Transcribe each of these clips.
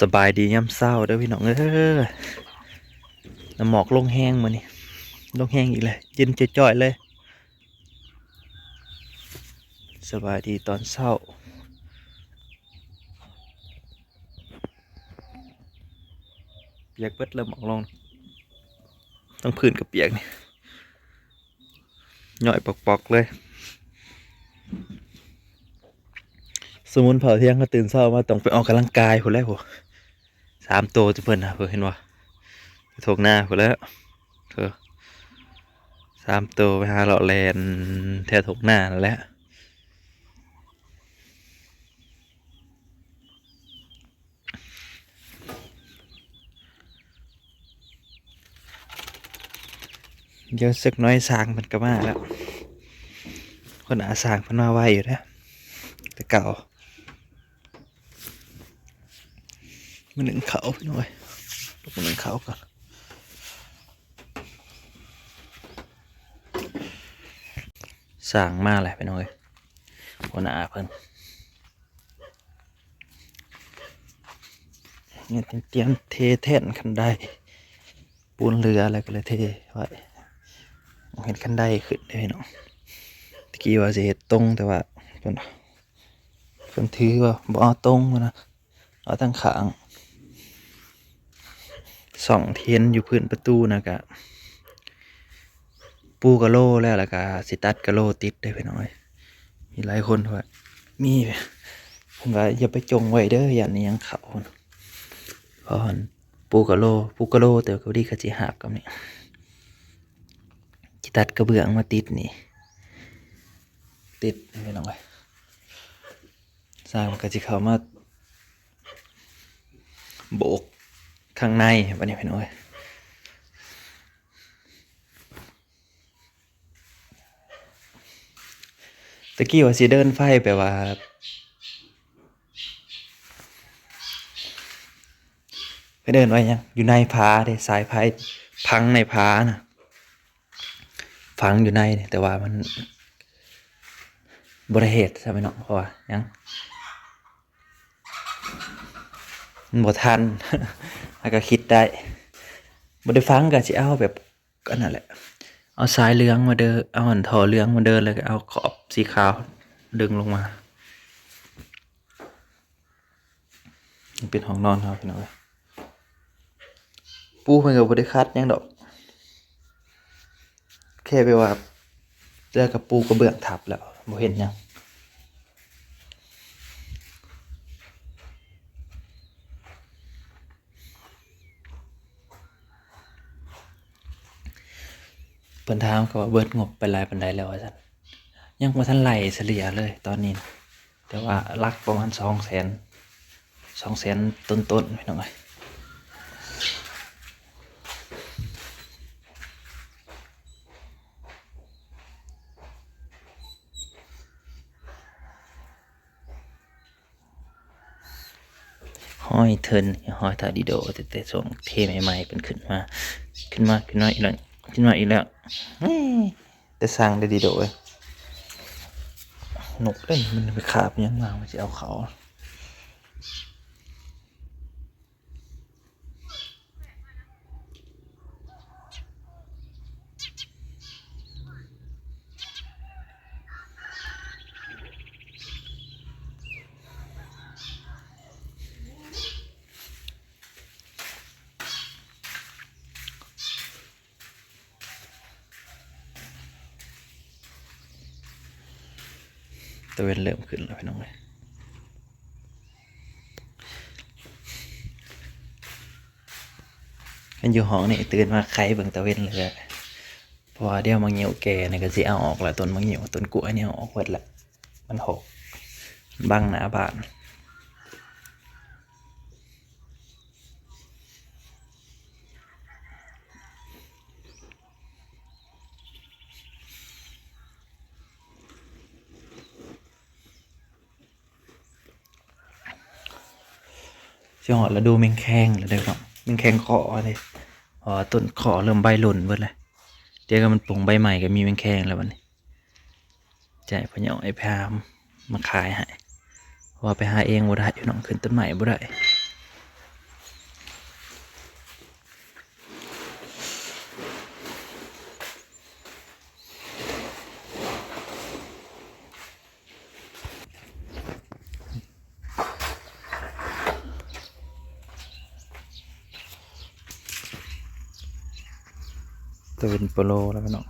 สบายดีย่ำเศร้าเด้อพี่น้องเอ้ยน้ำหมอกลงแห้งมานี่ลงแห้งอีกเลยเย็นจ่อยเลย สบายดีตอนเศร้า เปียกเบิดเริ่มหมอกลงต้องพื้นกับเปียกนี่ย่อยปอกๆเลย สมุนเผาเที่ยงก็ตื่นเช้ามาต้องไปออกกำลังกายคนแรกผมสามโตวจะเพิ่นนะเพิ่นเห็นว่าถกหน้าคนแล้วเธอสามโตวไปหาเลาะแลนแถวถกหน้านั่นแหละเดี๋ยวสักน้อยสร้างมันก็มาแล้ว คนอาสร้างเพันมาไวอยู่แล้วแต่เก่า มันหนึ่งเขาพี่น้อยลงมาหนึ่งเขาก่อนสั่งมาแหละพี่น้อยหัวหน้าเพิ่นเนี่ยเตรียมเทแท่นคันได้ปูนเรืออะไรก็เลยเทไว้เห็นคันได้ขึ้นได้พี่น้องตะกี้ว่าจะเห็ดตรงแต่ว่าเพิ่นเพิ่นถือว่าบ่เอาตรงนะเอาตั้งขาง สองเทียนอยู่พื้นประตูนะกะปูกะโลแล้วล่ะกะสิตัดกะโลติดได้ไปหน่อย มีหลายคนว่ามีผมว่าอย่าไปจงไว้เด้ออย่านี้ยังเขาเพราะหันปูกะโลปูกะโลแต่ก็ดีกะจิหาบกับนี่จิตัดกระเบื้องมาติดนี่ ติดไปหน่อยสร้างกะจิเขามาโบก ข้างในวันนี้พี่น้อยตะกี้ว่าสิเดินไฟแปลว่า ไปเดินไว้ยังอยู่ในผาเด้สายไฟพังในผานะฝังอยู่ในแต่ว่ามันบริเหตุใช่ไหมเนาะเพราะว่ายังมันบ่ทัน แล้วก็คิดได้บ่ได้ฟังก็สิเอาแบบอันนั้นแหละ เอาสายเหลืองมาเดินเอาอันถอเหลืองมาเดินแล้วก็เอาขอบสีขาวดึงลงมาเป็นห้องนอนครับพี่น้องเอ้ยปูเพิ่นก็บ่ได้คัดยังดอก แค่ไปว่าเจอกับปูกระเบื้องทับแล้วบ่เห็นยัง พิ่นถามเขาว่าเบิดงบไปหลายปานใดแล้วว่าซั่นยังบ่ทันไหลเฉลี่ยเลยตอนนี้ แต่ว่าหลักประมาณ200,000 200,000ต้นๆพี่น้องเอ้ยห้อยเทินห้อยทาดิโดแต่แต่ช่งเทใหม่ๆเป็นขึ้นมา ขึ้นมาขึ้นมาอีกแล้ว ขึ้นมาอีกแล้วแต่สร้างได้ดีโดเว้ยนกเล่นมันไปคาบยังมามันจะเอาเขา เวนเริ่มขึ้นแล้วพี่น้องเลยกันอยู่ห้องนี่ตื่นมาไข่เบิ่งตะเวนเลยอะเพราะว่าเดี๋ยวมังเหี่ยวแก่เนี่ยก็สิเอาออกแล้วต้นมังเหี่ยวต้นกล้วยเนี่ยอออกหมดละมันหกบังหน้าบ้าน สิหอดแล้วดูแมงแคงแล้วได้ครับแมงแคงขอเลยอ๋อต้นขอเริ่มใบหล่นเบิดเลยเดี๋ยวก็มันปลงใบใหม่ก็มีแมงแคงแล้ววันนี้ใจพะเนาไอ้พามมาขายให้พราะว่าไปหาเองบ่ได้อยู่น้องขึ้นต้นใหม่บ่ได้ ตัวเป็นโปโลแล้วน้อง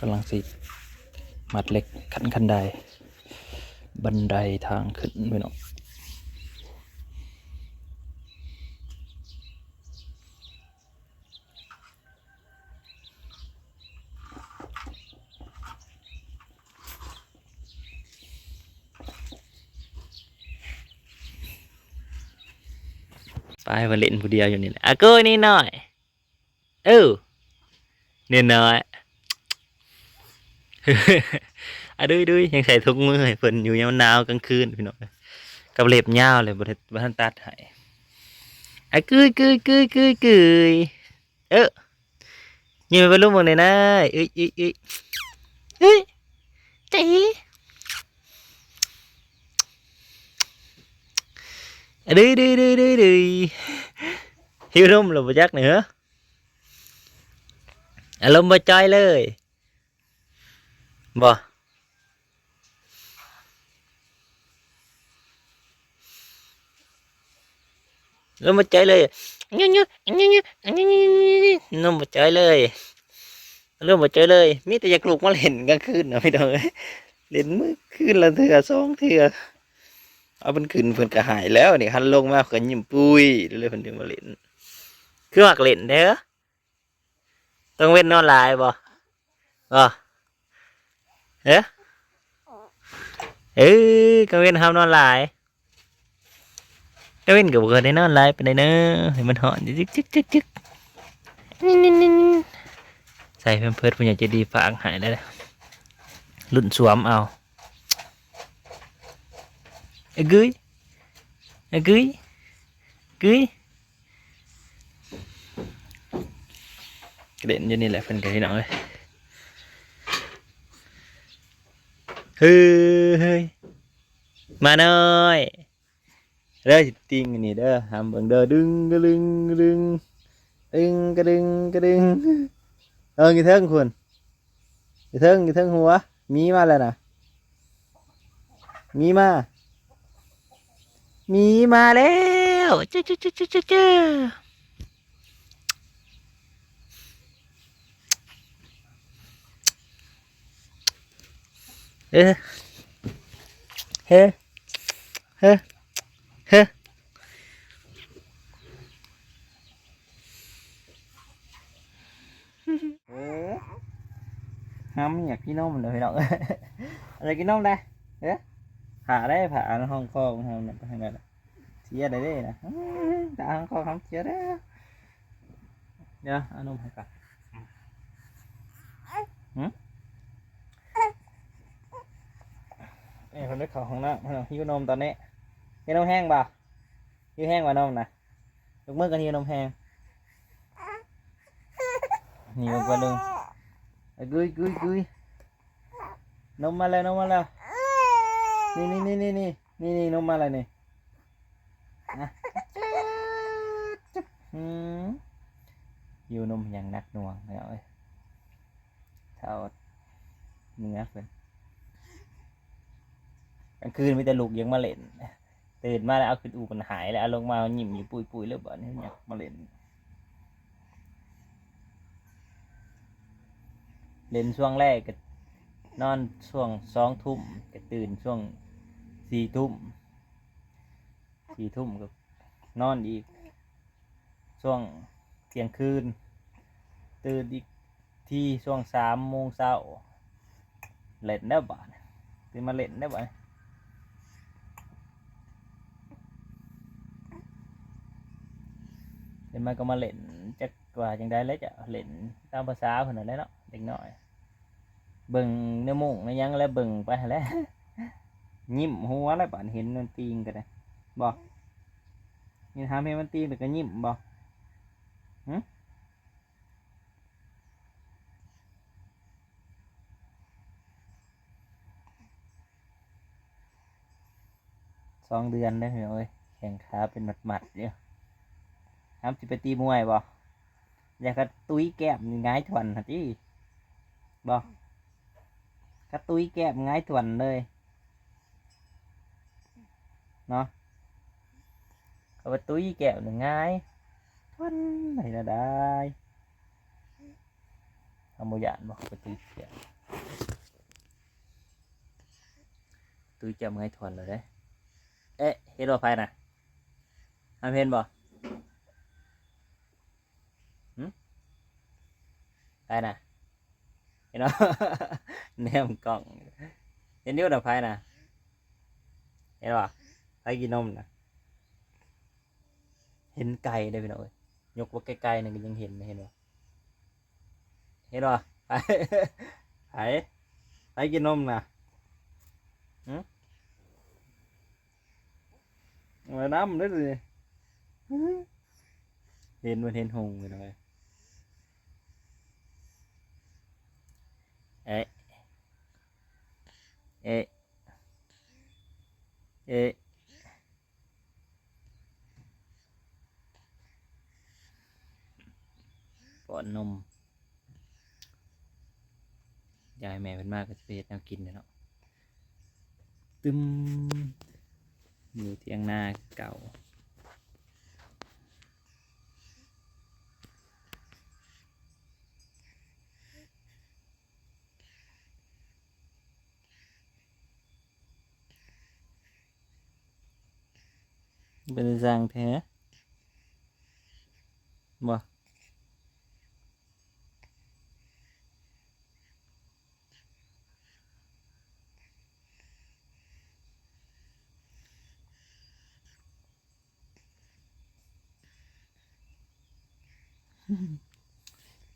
กำลังสิมัดเล็กขันขันไดบันไดทางขึ้นพี่น้อง ไปมาเล่นผู้เดียวอยู่นี่แหละอะกูนี่หน่อยเออเนี่ยน้อยอะดุยดุยยังใส่ทุกมือให้เพิ่นอยู่ยามหนาวกลางคืนพี่น้องกับเล็บยาวเลยบ่ได้บ่ทันตัดให้อะกุยกุยกุยกุยกุยเออยิ้มไปลูกมึงเลยนะเอ้ยเอ้ยเอ้ยเอ้ยจี อะดุยดุยดุยดุยดุยหิวนุ่มหรือบ่จักเหนืออารมณ์บ่จอยเลยบ่ nó mà chạy เลย nhớ nhớ nhớ nhớ nó mà chạy เลย nó mà chạy เอาเล่นคืนนะพี่น้องเอ้นมื้อคืนละเพิ่นก็หายแล้วนี่หันลงมาเพิ่นยิ้มปุ้ยเลยเพิ่นถึงมาเล่นคือมักเล่นเด้อต้องเว้นนอนหลายบ่บ่เอ๊ะเอ้ยกังเว้นห้ามนอนหลาย cái bên của đấy nó lại bên đây nữa thì mình hỏi chích chích chích chích ใส่เพิ่มเพิ่มผู้ใหญ่จะดีฝากหายได้เลยลุ่นสวมเอาเอ้ยกึยเอ้ยกึยกึยกระเด็นอยู่นี่แหละเป็นกันที่น้องเลยเฮ้ยเฮ้ยมาหน่อยเด้อสิติงอันนี้เด้อหามเอดึ งกระดึงกระดึงดึงกระดึงกระดึงเออกี่เทิงคุณกี่เทิงกี่เทิงหัวมีมาแล้วนะ มีมามีมาแล้วเจ้าเจ้าเจ้าเจ้าเจ้าเจ้าเออเฮ้เฮ้เฮ้โอ้ห้ามอยากกินนมเลยพี่น้องอะไรกินนมได้เอ๊ะ ผ่าได้ผ่าในห้องคอของเราเนี่ยไปทางไหนล่ะเชียได้เลยนะห้อตาห้องคอของเชียได้เดี๋ยวอานมให้ก่อนหืมเอ้ยคนได้ข่าวของน้ำหิวนมตอนนี้หิวนมแห้งบ่าหิวแห้งกว่านมนะยกมือกันหิวนมแห้งนี่ยกมาดึงเอากุยกุยกุยนมมาแล้วนมมาแล้ว นี่นี่นี่นี่นี่นี่นี่นมมาแล้วนี่นะจุ๊บอืมหิวนมอย่างนักหน่วงเลยเอ้ยเท่าเนื้อเพิ่นกลางคืนมีแต่ลูกยังมาเล่นตื่นมาแล้วเอาขึ้นอูมันหายแล้วเอาลงมาหยิมอยู่ปุยปุยๆแล้วบ่เนี่ยอยากมาเล่นเล่นช่วงแรกก็นอนช่วงสองทุ่มก็ตื่นช่วง สี่ทุ่มสี่ทุ่มก็นอนอีก ช่วงเที่ยงคืน ตื่นอีกที่ช่วงสามโมงเช้าเล่นได้บ่เนี่ยตื่นมาเล่นได้บ่เนี่ยเดี๋ยวมันก็มาเล่นจักว่าจังได้แล้วจะเล่นตามภาษาเพิ่นนั่นแหละเนาะเด็กน้อยเบิ่งในหมุงในยังแล้วเบิ่งไปแล้ว ยิ้มหัวแล้วปานเห็นมันตีงกันนะบอกนี่ทำให้มันตีงแต่ก็ยิ้มบอกหึสองเดือนได้เหรอเอ้ยแข่งขาเป็นหมัดๆเนี่ยทำสิไปตีมวยบ่อยากกระตุ้ยแก้มง่ายทวนฮะจีบอกกระตุ้ยแก้มง่ายทวนเลย เนาะเขาว่าตุ้ยแก้มนี่งง่ายทวนไหนละได้ทำโมยานบอกเขาไปตุ้ยแก้มตุ้ยแก้มง่ายทวนเลยเด้เอ๊ะเฮโร่ไฟนะอันเพนบอกไปนะเห็นเนาะแนมกล่องเห็นนิ้วดับไฟนะเห็นป่ะ ไฟกินนมนะเห็นไก่ได้พี่น้องเอ้ยยกว่าไกลๆนึงก็ยังเห็นเห็นป่ะเห็นป่ะไปไผไฟกินนมนะหืมมาน้ำด้วยสิเห็นมันเห็นหงพี่น้องเอ้ยเอ๊ะ เอ๊ะ เอ๊ะป้อ นนมยายแม่เป็นมากก็จะไปเฮ็ดแนวกินเนาะตึมอยู่เที่ยงหน้าเก่าเป็นสร้างแท้บ่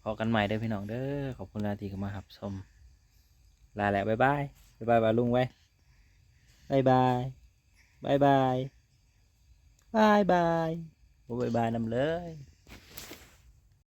พอกันใหม่เด้อพี่น้องเด้อขอบคุณลาทีเข้ามาหับชมลาแล้วบ๊ายบายบ๊ายบายบาลุงไว้บ๊ายบายบ๊ายบายบายบายโอ้บายบายนำเลย